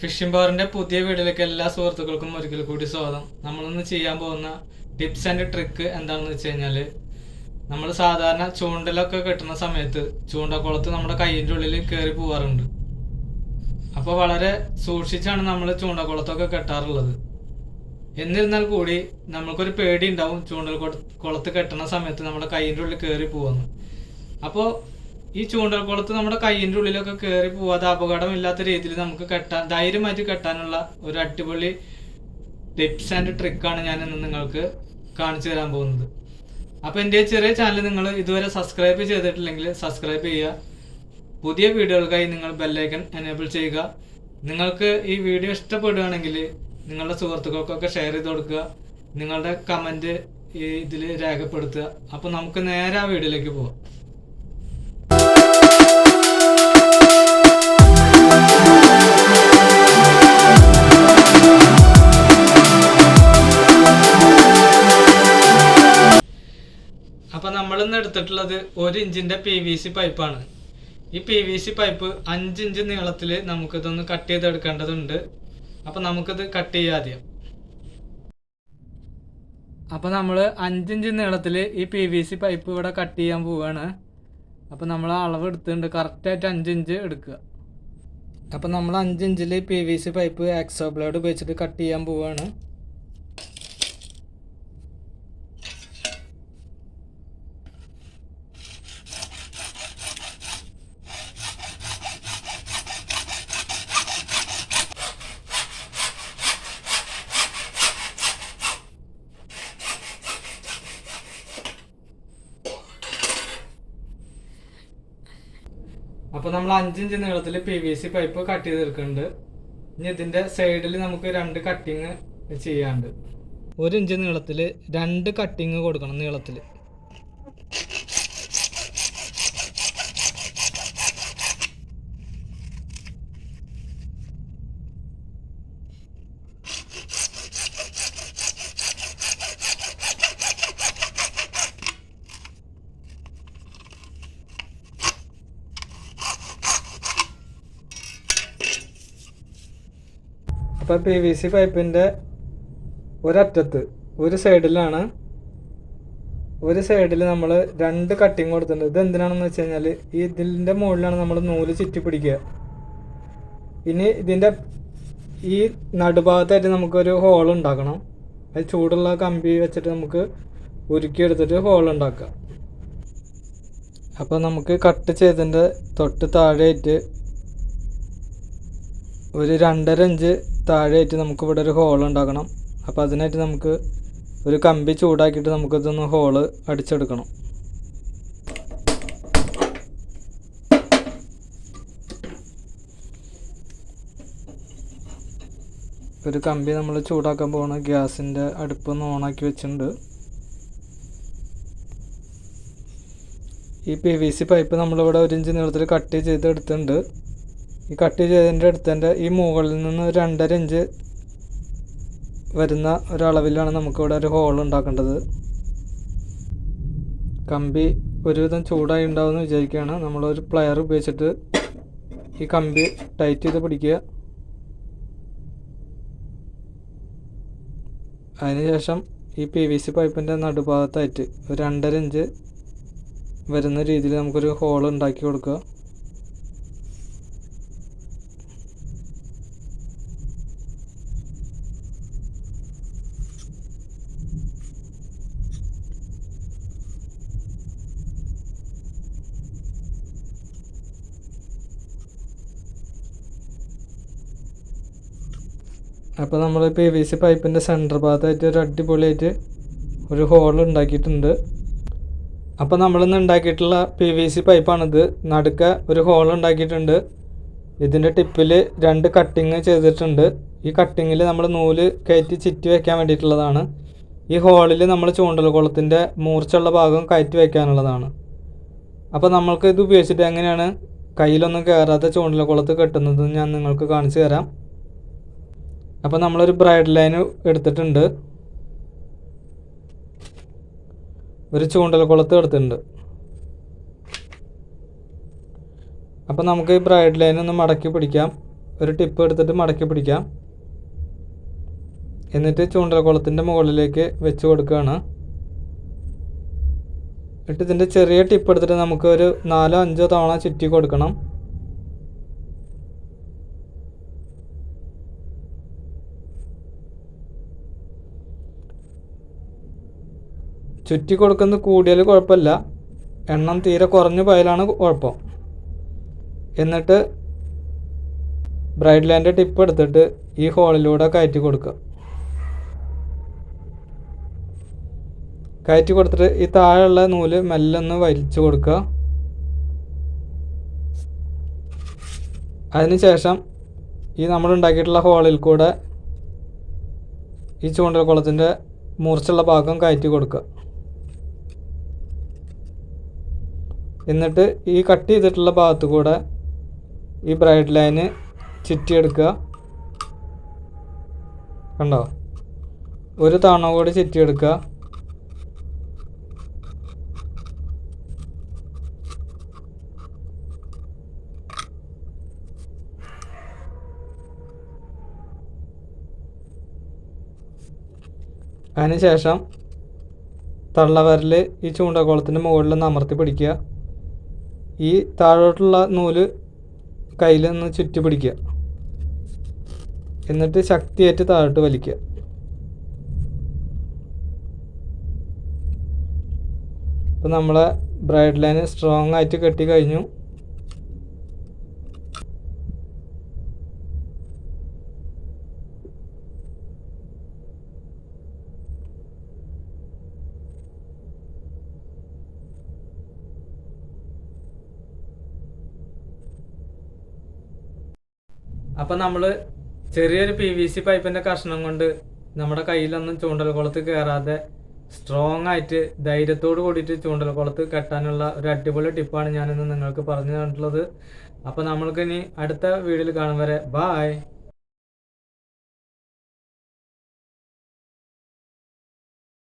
Phishing ബാറിന്റെ പുതിയ വീഡിയോയിലേക്ക് എല്ലാ സുഹൃത്തുക്കൾക്കും ഒരിക്കൽ കൂടി സ്വാഗതം. നമ്മളിന്ന് ചെയ്യാൻ പോകുന്ന ടിപ്സ് ആൻഡ് ട്രിക്ക് എന്താണെന്ന് വെച്ച് കഴിഞ്ഞാൽ നമ്മൾ സാധാരണ ചൂണ്ടലൊക്കെ കെട്ടുന്ന സമയത്ത് ചൂണ്ടക്കുളത്ത് നമ്മുടെ കയ്യിന്റെ ഉള്ളിൽ കയറി പോവാറുണ്ട്. അപ്പോൾ വളരെ സൂക്ഷിച്ചാണ് നമ്മൾ ചൂണ്ടക്കുളത്തൊക്കെ കെട്ടാറുള്ളത്. എന്നിരുന്നാൽ കൂടി നമ്മൾക്കൊരു പേടി ഉണ്ടാവും ചൂണ്ടൽ കുള- കുളത്ത് കെട്ടുന്ന സമയത്ത് നമ്മുടെ കയ്യിന്റെ ഉള്ളിൽ കയറി പോവാന്ന്. അപ്പോൾ ഈ ചൂണ്ടൽ കുളത്ത് നമ്മുടെ കയ്യിന്റെ ഉള്ളിലൊക്കെ കയറി പോവാതെ അപകടമില്ലാത്ത രീതിയിൽ നമുക്ക് കെട്ടാൻ ധൈര്യമായിട്ട് കെട്ടാനുള്ള ഒരു അടിപൊളി ടിപ്സ് ആൻഡ് ട്രിക്കാണ് ഞാൻ ഇന്ന് നിങ്ങൾക്ക് കാണിച്ചു തരാൻ പോകുന്നത്. അപ്പോൾ എന്റെ ചെറിയ ചാനൽ നിങ്ങൾ ഇതുവരെ സബ്സ്ക്രൈബ് ചെയ്തിട്ടില്ലെങ്കിൽ സബ്സ്ക്രൈബ് ചെയ്യുക. പുതിയ വീഡിയോകൾക്കായി നിങ്ങൾ ബെല്ലൈക്കൺ എനേബിൾ ചെയ്യുക. നിങ്ങൾക്ക് ഈ വീഡിയോ ഇഷ്ടപ്പെടുകയാണെങ്കിൽ നിങ്ങളുടെ സുഹൃത്തുക്കൾക്കൊക്കെ ഷെയർ ചെയ്ത് കൊടുക്കുക. നിങ്ങളുടെ കമന്റ് ഇതിൽ രേഖപ്പെടുത്തുക. അപ്പോൾ നമുക്ക് നേരെ ആ വീഡിയോയിലേക്ക് പോവാം. എടുത്തിട്ടുള്ളത് ഒരു ഇഞ്ചിന്റെ പി വി സി പൈപ്പാണ് ഈ പി വി സി പൈപ്പ് അഞ്ച് ഇഞ്ച് നീളത്തിൽ നമുക്കിതൊന്ന് കട്ട് ചെയ്തെടുക്കേണ്ടതുണ്ട്. അപ്പൊ നമുക്കിത് കട്ട് ചെയ്യാം ആദ്യം. അപ്പൊ നമ്മൾ അഞ്ചിഞ്ച് നീളത്തിൽ ഈ പി വി സി പൈപ്പ് ഇവിടെ കട്ട് ചെയ്യാൻ പോവുകയാണ് അപ്പൊ നമ്മൾ അളവ് എടുത്തിട്ടുണ്ട്. കറക്റ്റായിട്ട് അഞ്ചിഞ്ച് എടുക്കുക. അപ്പൊ നമ്മൾ അഞ്ചിഞ്ചിൽ പി വി സി പൈപ്പ് എക്സോ ബ്ലേഡ് ഉപയോഗിച്ചിട്ട് കട്ട് ചെയ്യാൻ പോവുകയാണ് അപ്പോൾ നമ്മൾ അഞ്ചിഞ്ച് നീളത്തിൽ P V C pipe cut ചെയ്തെടുക്കുന്നുണ്ട് ഇനി ഇതിന്റെ സൈഡിൽ നമുക്ക് രണ്ട് കട്ടിങ് ചെയ്യാണ്ട് ഒരു ഇഞ്ച് നീളത്തിൽ രണ്ട് കട്ടിങ് കൊടുക്കണം നീളത്തിൽ അപ്പോൾ പി വി സി പൈപ്പിന്റെ ഒരറ്റത്ത് ഒരു സൈഡിലാണ് ഒരു സൈഡിൽ നമ്മൾ രണ്ട് കട്ടിങ് കൊടുത്തിട്ടുണ്ട്. ഇത് എന്തിനാണെന്ന് വെച്ച് കഴിഞ്ഞാൽ ഈ ഇതിന്റെ മുകളിലാണ് നമ്മൾ നൂൽ ചുറ്റി പിടിക്കുക. ഇനി ഇതിന്റെ ഈ നടുഭാഗത്തായിട്ട് നമുക്കൊരു ഹോൾ ഉണ്ടാക്കണം. അത് ചൂടുള്ള കമ്പി വെച്ചിട്ട് നമുക്ക് ഉരുക്കിയെടുത്തിട്ട് ഹോൾ ഉണ്ടാക്കാം അപ്പോൾ നമുക്ക് കട്ട് ചെയ്തതിന്റെ തൊട്ട് താഴെയായിട്ട് ഒരു രണ്ടര ഇഞ്ച് താഴെയായിട്ട് നമുക്ക് ഇവിടെ ഒരു ഹോൾ ഉണ്ടാക്കണം. അപ്പോൾ അതിനായിട്ട് നമുക്ക് ഒരു കമ്പി ചൂടാക്കിയിട്ട് നമുക്കിതൊന്ന് ഹോൾ അടിച്ചെടുക്കണം. ഒരു കമ്പി നമ്മൾ ചൂടാക്കാൻ പോകണ ഗ്യാസിന്റെ അടുപ്പൊന്ന് ഓണാക്കി വെച്ചിട്ടുണ്ട്. ഈ പി വി സി പൈപ്പ് നമ്മളിവിടെ ഒരു ഇഞ്ച് നീളത്തിൽ കട്ട് ചെയ്ത് എടുത്തിട്ടുണ്ട് ഈ കട്ട് ചെയ്തതിന്റെ അടുത്തതിന്റെ ഈ മുകളിൽ നിന്ന് രണ്ടര ഇഞ്ച് വരുന്ന ഒരളവിലാണ് നമുക്കിവിടെ ഒരു ഹോൾ ഉണ്ടാക്കേണ്ടത്. കമ്പി ഒരുവിധം ചൂടായി ഉണ്ടാവുമെന്ന് വിചാരിക്കുകയാണ്. നമ്മളൊരു പ്ലയർ ഉപയോഗിച്ചിട്ട് ഈ കമ്പി ടൈറ്റ് ചെയ്ത് പിടിക്കുക. അതിനുശേഷം ഈ പി വി സി പൈപ്പിന്റെ നടുഭാഗത്തായിട്ട് ഒരു രണ്ടര ഇഞ്ച് വരുന്ന രീതിയിൽ നമുക്കൊരു ഹോൾ ഉണ്ടാക്കി കൊടുക്കുക. അപ്പോൾ നമ്മൾ പി വി സി പൈപ്പിന്റെ സെന്റർ ഭാഗത്തായിട്ട് ഒരു അടിപൊളിയായിട്ട് ഒരു ഹോൾ ഉണ്ടാക്കിയിട്ടുണ്ട്. അപ്പോൾ നമ്മളിന്ന് ഉണ്ടാക്കിയിട്ടുള്ള പി വി സി പൈപ്പാണിത്. നടുക്ക ഒരു ഹോൾ ഉണ്ടാക്കിയിട്ടുണ്ട്. ഇതിന്റെ ടിപ്പിൽ രണ്ട് കട്ടിങ് ചെയ്തിട്ടുണ്ട്. ഈ കട്ടിങ്ങിൽ നമ്മൾ നൂൽ കയറ്റി ചുറ്റി വയ്ക്കാൻ വേണ്ടിയിട്ടുള്ളതാണ്. ഈ ഹോളിൽ നമ്മൾ ചൂണ്ടൽ കുളത്തിന്റെ മൂർച്ചുള്ള ഭാഗം കയറ്റി വയ്ക്കാനുള്ളതാണ് അപ്പോൾ നമ്മൾക്ക് ഇത് ഉപയോഗിച്ചിട്ട് എങ്ങനെയാണ് കയ്യിലൊന്നും കയറാത്ത ചൂണ്ടൽ കുളത്ത് കെട്ടുന്നത് ഞാൻ നിങ്ങൾക്ക് കാണിച്ചു തരാം. അപ്പോൾ നമ്മളൊരു ബ്രൈഡ് ലൈൻ എടുത്തിട്ടുണ്ട്. ഒരു ചൂണ്ടൽ കുളത്ത് എടുത്തിട്ടുണ്ട്. അപ്പോൾ നമുക്ക് ഈ ബ്രൈഡ് ലൈൻ ഒന്ന് മടക്കി പിടിക്കാം. ഒരു ടിപ്പ് എടുത്തിട്ട് മടക്കി പിടിക്കാം. എന്നിട്ട് ചൂണ്ടൽക്കുളത്തിന്റെ മുകളിലേക്ക് വെച്ച് കൊടുക്കുകയാണ്. എന്നിട്ട് ഇതിന്റെ ചെറിയ ടിപ്പ് എടുത്തിട്ട് നമുക്ക് ഒരു നാലോ അഞ്ചോ തവണ ചുറ്റി കൊടുക്കണം. ചുറ്റി കൊടുക്കുന്നത് കൂടിയാൽ കുഴപ്പമില്ല. എണ്ണം തീരെ കുറഞ്ഞു പോയാലാണ് കുഴപ്പം. എന്നിട്ട് ബ്രൈഡ് ലൈന്റെ ടിപ്പ് എടുത്തിട്ട് ഈ ഹോളിലൂടെ കയറ്റി കൊടുക്കുക. കയറ്റി കൊടുത്തിട്ട് ഈ താഴെയുള്ള നൂൽ മെല്ലെ ഒന്ന് വലിച്ചു കൊടുക്കുക. അതിനുശേഷം ഈ നമ്മൾ ഉണ്ടാക്കിയിട്ടുള്ള ഹോളിൽ കൂടെ ഈ ചൂണ്ടൽക്കുളത്തിന്റെ മൂർച്ചുള്ള ഭാഗം കയറ്റി കൊടുക്കുക. എന്നിട്ട് ഈ കട്ട് ചെയ്തിട്ടുള്ള ഭാഗത്ത് കൂടെ ഈ ബ്രൈഡ് ലൈന് ചുറ്റിയെടുക്കുക കണ്ടോ? ഒരു തവണ കൂടി ചുറ്റിയെടുക്കുക അതിനുശേഷം തള്ളവരൽ ഈ ചൂണ്ടക്കോളത്തിന്റെ മുകളിൽ ഒന്ന് അമർത്തി പിടിക്കുക. ഈ താഴോട്ടുള്ള നൂൽ കയ്യിൽ നിന്ന് ചുറ്റി പിടിക്കുക. എന്നിട്ട് ശക്തിയേറ്റ് താഴോട്ട് വലിക്കുക. ഇപ്പം നമ്മളെ ബ്രൈഡ് ലൈന് സ്ട്രോങ് ആയിട്ട് കെട്ടി കഴിഞ്ഞു. അപ്പം നമ്മൾ ചെറിയൊരു പി വി സി പൈപ്പിന്റെ കഷ്ണം കൊണ്ട് നമ്മുടെ കയ്യിലൊന്നും ചൂണ്ടൽ കുളത്ത് കയറാതെ സ്ട്രോങ് ആയിട്ട് ധൈര്യത്തോട് കൂടിയിട്ട് ചൂണ്ടൽ കുളത്ത് കെട്ടാനുള്ള ഒരു അടിപൊളി ടിപ്പാണ് ഞാനിന്ന് നിങ്ങൾക്ക് പറഞ്ഞു തന്നിട്ടുള്ളത്. അപ്പോൾ നമ്മൾക്കിനി അടുത്ത വീഡിയോയിൽ കാണും വരെ. ബായ്